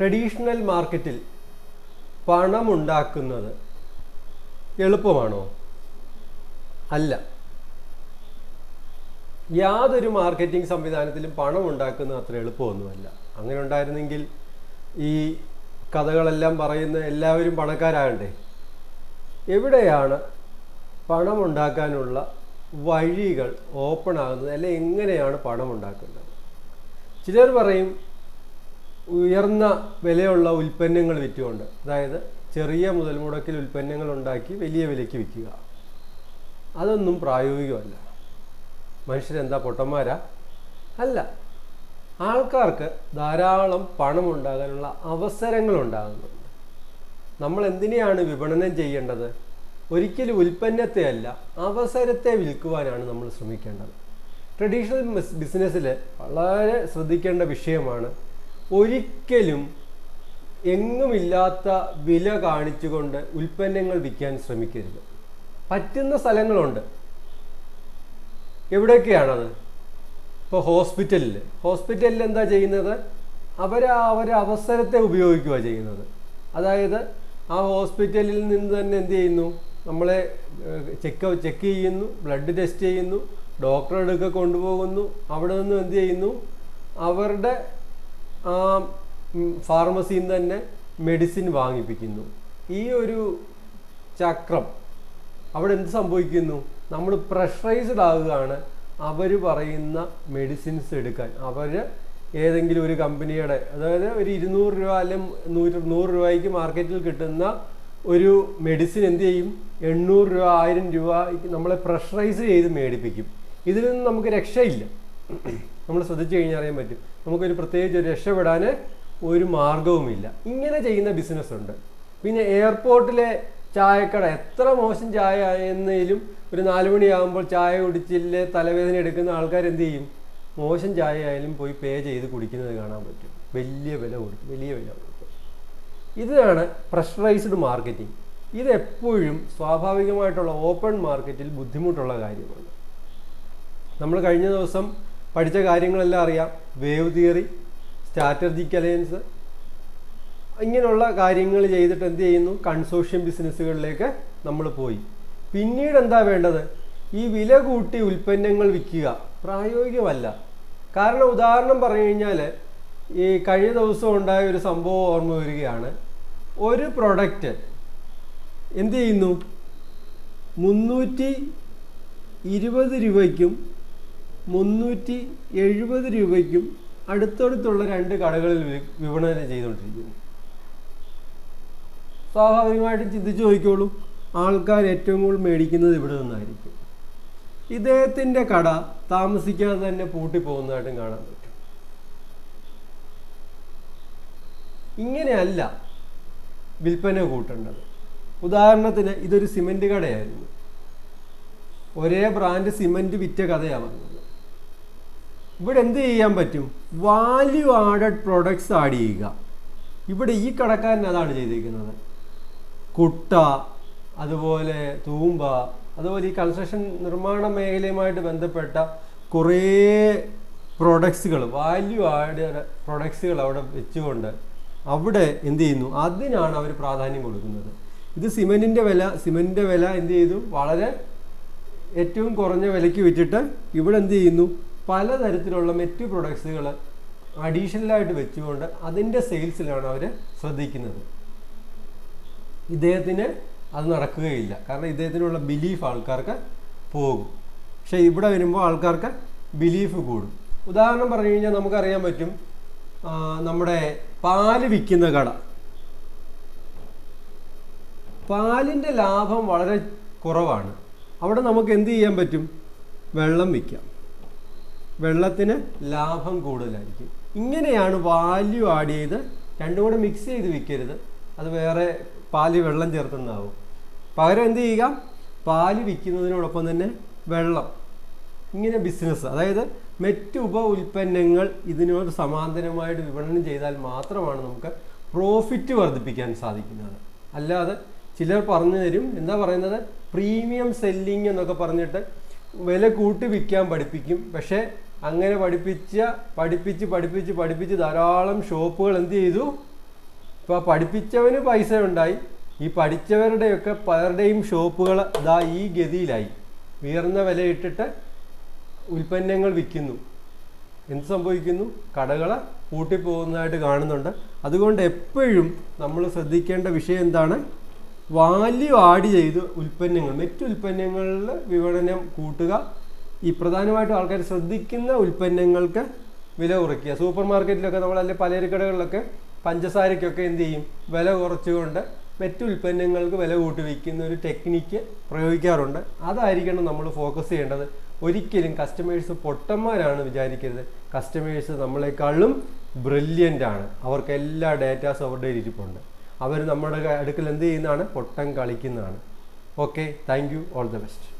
Traditional മാർക്കറ്റിൽ പണമുണ്ടാക്കുന്നത് എളുപ്പമാണോ? അല്ല. യാതൊരു മാർക്കറ്റിംഗ് സംവിധാനത്തിലും പണം ഉണ്ടാക്കുന്നത് അത്ര എളുപ്പമൊന്നുമല്ല. അങ്ങനെ ഉണ്ടായിരുന്നെങ്കിൽ ഈ കഥകളെല്ലാം പറയുന്ന എല്ലാവരും പണക്കാരാകണ്ടേ? എവിടെയാണ് പണമുണ്ടാക്കാനുള്ള വഴികൾ ഓപ്പൺ ആകുന്നത്? അല്ലെ എങ്ങനെയാണ് പണം ഉണ്ടാക്കുന്നത് ചിലർ പറയും ഉയർന്ന വിലയുള്ള ഉൽപ്പന്നങ്ങൾ വിറ്റുകൊണ്ട് അതായത് ചെറിയ മുതൽ മുടക്കിൽ ഉൽപ്പന്നങ്ങൾ ഉണ്ടാക്കി വലിയ വിലയ്ക്ക് വിൽക്കുക. അതൊന്നും പ്രായോഗികമല്ല. മനുഷ്യരെന്താ പൊട്ടന്മാരാ? അല്ല. ആൾക്കാർക്ക് ധാരാളം പണം ഉണ്ടാകാനുള്ള അവസരങ്ങൾ നമ്മൾ എന്തിനെയാണ് വിപണനം ചെയ്യേണ്ടത്? ഒരിക്കലും ഉൽപ്പന്നത്തെ അല്ല അവസരത്തെ വിൽക്കുവാനാണ് നമ്മൾ ശ്രമിക്കേണ്ടത്. ട്രഡീഷണൽ ബിസിനസ്സിൽ വളരെ ശ്രദ്ധിക്കേണ്ട വിഷയമാണ് ഒരിക്കലും എങ്ങുമില്ലാത്ത വില കാണിച്ചുകൊണ്ട് ഉൽപ്പന്നങ്ങൾ വിൽക്കാൻ ശ്രമിക്കരുത്. പറ്റുന്ന സ്ഥലങ്ങളുണ്ട്. എവിടെയൊക്കെയാണത്? ഇപ്പോൾ ഹോസ്പിറ്റലിൽ ഹോസ്പിറ്റലിൽ എന്താ ചെയ്യുന്നത്? അവർ അവരെ അവസരത്തെ ഉപയോഗിക്കുക ചെയ്യുന്നത്. അതായത് ആ ഹോസ്പിറ്റലിൽ നിന്ന് തന്നെ എന്ത് ചെയ്യുന്നു? നമ്മളെ ചെക്ക് ചെക്ക് ചെയ്യുന്നു ബ്ലഡ് ടെസ്റ്റ് ചെയ്യുന്നു ഡോക്ടറെ അടുക്ക കൊണ്ടുപോകുന്നു അവിടെ നിന്ന് എന്ത് ചെയ്യുന്നു? അവരുടെ ഫാർമസിയിൽ നിന്ന് തന്നെ മെഡിസിൻ വാങ്ങിപ്പിക്കുന്നു. ഈ ഒരു ചക്രം അവിടെ എന്ത് സംഭവിക്കുന്നു? നമ്മൾ പ്രഷറൈസ്ഡ് ആകുകയാണ് അവർ പറയുന്ന മെഡിസിൻസ് എടുക്കാൻ. അവർ ഏതെങ്കിലും ഒരു കമ്പനിയുടെ അതായത് ഒരു ഇരുന്നൂറ് രൂപ അല്ലെങ്കിൽ നൂറ് നൂറ് രൂപയ്ക്ക് മാർക്കറ്റിൽ കിട്ടുന്ന ഒരു മെഡിസിൻ എന്ത് ചെയ്യും? എണ്ണൂറ് രൂപ ആയിരം രൂപ നമ്മളെ പ്രഷറൈസ് ചെയ്ത് മേടിപ്പിക്കും. ഇതിൽ നിന്ന് നമുക്ക് രക്ഷയില്ല. നമ്മൾ ശ്രദ്ധിച്ചു കഴിഞ്ഞാൽ അറിയാൻ പറ്റും. നമുക്കൊരു പ്രത്യേകിച്ച് രക്ഷപ്പെടാൻ ഒരു മാർഗവുമില്ല ഇങ്ങനെ ചെയ്യുന്ന ബിസിനസ് ഉണ്ട്. പിന്നെ എയർപോർട്ടിലെ ചായക്കട എത്ര മോശം ചായ എന്നതിലും ഒരു നാലുമണിയാകുമ്പോൾ ചായ കുടിച്ചില്ലേ തലവേദന എടുക്കുന്ന ആൾക്കാർ എന്ത് ചെയ്യും? മോശം ചായ ആയാലും പോയി പേ ചെയ്ത് കുടിക്കുന്നത് കാണാൻ പറ്റും. വലിയ വില കൊടുക്കും വലിയ വില കൊടുക്കും ഇതാണ് പ്രഷറൈസ്ഡ് മാർക്കറ്റിംഗ് ഇതെപ്പോഴും സ്വാഭാവികമായിട്ടുള്ള ഓപ്പൺ മാർക്കറ്റിൽ ബുദ്ധിമുട്ടുള്ള കാര്യമാണ്. നമ്മൾ കഴിഞ്ഞ ദിവസം പഠിച്ച കാര്യങ്ങളെല്ലാം അറിയാം. വേവ് തിയറി സ്ട്രാറ്റജിക് അലയൻസ് ഇങ്ങനെയുള്ള കാര്യങ്ങൾ ചെയ്തിട്ട് എന്ത് ചെയ്യുന്നു? കൺസോഷ്യം ബിസിനസ്സുകളിലേക്ക് നമ്മൾ പോയി. പിന്നീട് എന്താ വേണ്ടത്? ഈ വില കൂട്ടി ഉൽപ്പന്നങ്ങൾ വിൽക്കുക പ്രായോഗികമല്ല. കാരണം ഉദാഹരണം പറഞ്ഞു കഴിഞ്ഞാൽ ഈ കഴിഞ്ഞ ദിവസം ഉണ്ടായ ഒരു സംഭവം ഓർമ്മ വരികയാണ്. ഒരു പ്രൊഡക്റ്റ് എന്ത് ചെയ്യുന്നു? മുന്നൂറ്റി ഇരുപത് രൂപയ്ക്കും മുന്നൂറ്റി എഴുപത് രൂപയ്ക്കും അടുത്തടുത്തുള്ള രണ്ട് കടകളിൽ വിപണനം ചെയ്തുകൊണ്ടിരിക്കുന്നു. സ്വാഭാവികമായിട്ടും ചിന്തിച്ചു നോക്കിക്കോളൂ. ആൾക്കാർ ഏറ്റവും കൂടുതൽ മേടിക്കുന്നത് ഇവിടെ നിന്നായിരിക്കും. ഇദ്ദേഹത്തിന്റെ കട താമസിക്കാതെ തന്നെ പൂട്ടിപ്പോകുന്നതായിട്ടും കാണാൻ പറ്റും. ഇങ്ങനെയല്ല വിൽപ്പന കൂട്ടേണ്ടത്. ഉദാഹരണത്തിന് ഇതൊരു സിമന്റ് കടയായിരുന്നു. ഒരേ ബ്രാൻഡ് സിമന്റ് വിറ്റ കഥയാണ്. പറഞ്ഞത് ഇവിടെ എന്ത് ചെയ്യാൻ പറ്റും? വാല്യൂ ആഡഡ് പ്രൊഡക്ട്സ് ആഡ് ചെയ്യുക. ഇവിടെ ഈ കടക്കാരൻ അതാണ് ചെയ്തിരിക്കുന്നത്. കുട്ട അതുപോലെ തൂമ്പ അതുപോലെ ഈ കൺസ്ട്രക്ഷൻ നിർമ്മാണ മേഖലയുമായിട്ട് ബന്ധപ്പെട്ട കുറേ പ്രൊഡക്ട്സുകൾ വാല്യൂ ആഡ് പ്രൊഡക്ട്സുകൾ അവിടെ വെച്ചുകൊണ്ട് അവിടെ എന്ത് ചെയ്യുന്നു? അതിനാണ് അവർ പ്രാധാന്യം കൊടുക്കുന്നത്. ഇത് സിമെന്റിന്റെ വില സിമെന്റിന്റെ വില എന്ത് ചെയ്തു? വളരെ ഏറ്റവും കുറഞ്ഞ വിലയ്ക്ക് വിറ്റിട്ട് ഇവിടെ എന്ത് ചെയ്യുന്നു? പലതരത്തിലുള്ള മറ്റു പ്രൊഡക്ട്സുകൾ അഡീഷണലായിട്ട് വെച്ചുകൊണ്ട് അതിന്റെ സെയിൽസിലാണ് അവർ ശ്രദ്ധിക്കുന്നത്. ഇദ്ദേഹത്തിന് അത് നടക്കുകയില്ല. കാരണം ഇദ്ദേഹത്തിനുള്ള ബിലീഫ് ആൾക്കാർക്ക് പോകും. പക്ഷേ ഇവിടെ വരുമ്പോൾ ആൾക്കാർക്ക് ബിലീഫ് കൂടും. ഉദാഹരണം പറഞ്ഞു കഴിഞ്ഞാൽ നമുക്കറിയാൻ പറ്റും നമ്മുടെ പാൽ വിൽക്കുന്ന കട. പാലിന്റെ ലാഭം വളരെ കുറവാണ്. അവിടെ നമുക്ക് എന്ത് ചെയ്യാൻ പറ്റും? വെള്ളം വിൽക്കാം. വെള്ളത്തിന് ലാഭം കൂടുതലായിരിക്കും. ഇങ്ങനെയാണ് വാല്യൂ ആഡ് ചെയ്ത് രണ്ടും കൂടെ മിക്സ് ചെയ്ത് വിൽക്കരുത് അത് വേറെ പാൽ വെള്ളം ചേർത്തുന്നാവും. പകരം എന്ത് ചെയ്യുക? പാൽ വിൽക്കുന്നതിനോടൊപ്പം തന്നെ വെള്ളം. ഇങ്ങനെ ബിസിനസ് അതായത് മറ്റ് ഉപ ഉൽപ്പന്നങ്ങൾ ഇതിനോട് സമാന്തരമായിട്ട് വിപണനം ചെയ്താൽ മാത്രമാണ് നമുക്ക് പ്രോഫിറ്റ് വർദ്ധിപ്പിക്കാൻ സാധിക്കുന്നത്. അല്ലാതെ ചിലർ പറഞ്ഞു തരും എന്താ പറയുന്നത്? പ്രീമിയം സെല്ലിങ് എന്നൊക്കെ പറഞ്ഞിട്ട് വില കൂട്ടി വിൽക്കാൻ പഠിപ്പിക്കും. പക്ഷേ അങ്ങനെ പഠിപ്പിച്ച പഠിപ്പിച്ച് പഠിപ്പിച്ച് പഠിപ്പിച്ച് ധാരാളം ഷോപ്പുകൾ എന്ത് ചെയ്തു? ഇപ്പോൾ പഠിപ്പിച്ചവന് പൈസ ഉണ്ടായി. ഈ പഠിച്ചവരുടെയൊക്കെ പലരുടെയും ഷോപ്പുകൾ ദാ ഈ ഗതിയിലായി. ഉയർന്ന വിലയിട്ടിട്ട് ഉൽപ്പന്നങ്ങൾ വിൽക്കുന്നു. എന്ത് സംഭവിക്കുന്നു? കടകൾ പൂട്ടിപ്പോകുന്നതായിട്ട് കാണുന്നുണ്ട്. അതുകൊണ്ട് എപ്പോഴും നമ്മൾ ശ്രദ്ധിക്കേണ്ട വിഷയം എന്താണ്? വാല്യൂ ആഡ് ചെയ്ത് ഉൽപ്പന്നങ്ങൾ മറ്റു ഉൽപ്പന്നങ്ങളിൽ വിപണനം കൂട്ടുക ഈ പ്രധാനമായിട്ടും ആൾക്കാർ ശ്രദ്ധിക്കുന്ന ഉൽപ്പന്നങ്ങൾക്ക് വില കുറയ്ക്കുക. സൂപ്പർ മാർക്കറ്റിലൊക്കെ നമ്മൾ അല്ലെങ്കിൽ പലചരക്കടകളിലൊക്കെ പഞ്ചസാരയ്ക്കൊക്കെ എന്ത് ചെയ്യും? വില കുറച്ചുകൊണ്ട് മറ്റു ഉൽപ്പന്നങ്ങൾക്ക് വില കൂട്ടി വയ്ക്കുന്ന ഒരു ടെക്നിക്ക് പ്രയോഗിക്കാറുണ്ട്. അതായിരിക്കണം നമ്മൾ ഫോക്കസ് ചെയ്യേണ്ടത്. ഒരിക്കലും കസ്റ്റമേഴ്സ് പൊട്ടന്മാരാണ് വിചാരിക്കരുത്. കസ്റ്റമേഴ്സ് നമ്മളെക്കാളും ബ്രില്യന്റ് ആണ്. അവർക്ക് എല്ലാ ഡേറ്റാസും അവരുടെ ഇരിപ്പുണ്ട് അവർ നമ്മുടെ അടുക്കൽ എന്ത് ചെയ്യുന്നതാണ്? പൊട്ടം കളിക്കുന്നതാണ്. Okay thank you all the best